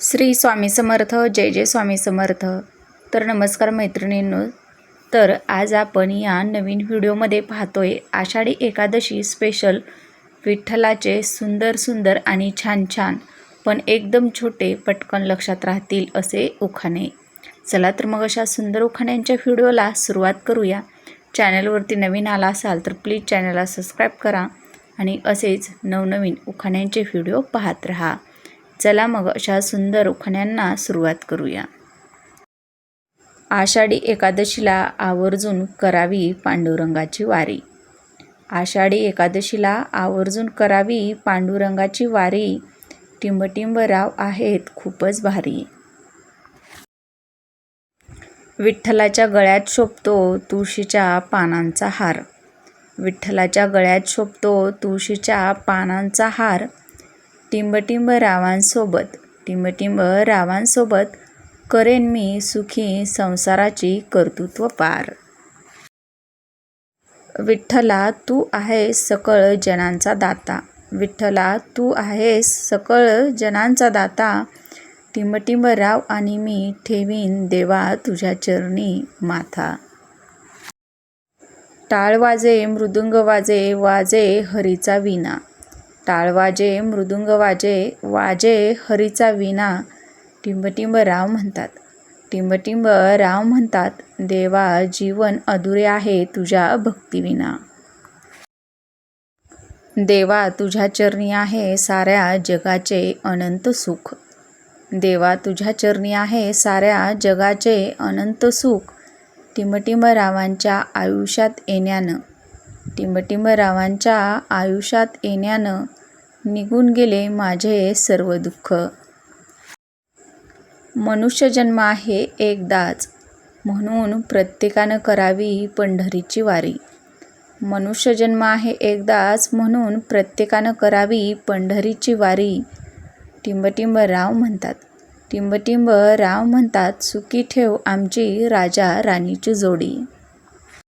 श्री स्वामी समर्थ जय जय स्वामी समर्थ. तर नमस्कार मैत्रिणींनो तर आज आपण या नवीन व्हिडिओमध्ये पाहतोय आषाढी एकादशी स्पेशल विठ्ठलाचे सुंदर सुंदर आणि छान छान पण एकदम छोटे पटकन लक्षात राहतील असे उखाणे. चला तर मग अशा सुंदर उखाण्यांच्या व्हिडिओला सुरुवात करूया. चॅनलवरती नवीन आला असाल तर प्लीज चॅनलला सबस्क्राईब करा आणि असेच नवनवीन उखाण्यांचे व्हिडिओ पाहत राहा. चला मग अशा सुंदर उखाण्यांना सुरुवात करूया. आषाढी एकादशीला आवर्जून करावी पांडुरंगाची वारी. आषाढी एकादशीला आवर्जून करावी पांडुरंगाची वारी. टिंबटिंब राव आहेत खूपच भारी. विठ्ठलाच्या गळ्यात शोभतो तुळशीच्या पानांचा हार. विठ्ठलाच्या गळ्यात शोभतो तुळशीच्या पानांचा हार. टिंबटिंब रावांसोबत. टिंबटिंब रावांसोबत करेन मी सुखी संसाराची कर्तृत्व पार. विठ्ठला तू आहेस सकळ जनांचा दाता. विठ्ठला तू आहेस सकळ जनांचा दाता. टिंबटिंब राव आणि मी ठेवीन देवा तुझ्या चरणी माथा. टाळ वाजे मृदुंग वाजे वाजे हरीचा विना टाळ वाजे मृदुंग वाजे वाजे हरीचा विना टिंबटिंब राव म्हणतात. टिंबटिंब राव म्हणतात देवा जीवन अधुरे आहे तुझ्या भक्तीविना. देवा तुझ्या चरणी आहे साऱ्या जगाचे अनंत सुख. देवा तुझ्या चरणी आहे साऱ्या जगाचे अनंत सुख. टिंबटिंब रावांच्या आयुष्यात येण्यानं टिंबटिंबरावांच्या आयुष्यात येण्यानं निघून गेले माझे सर्व दुःख. मनुष्यजन्म आहे एकदाच म्हणून प्रत्येकानं करावी पंढरीची वारी. मनुष्यजन्म आहे एकदाच म्हणून प्रत्येकानं करावी पंढरीची वारी. टिंबटिंब राव म्हणतात. टिंबटिंब राव म्हणतात सुखी ठेव आमची राजा राणीची जोडी.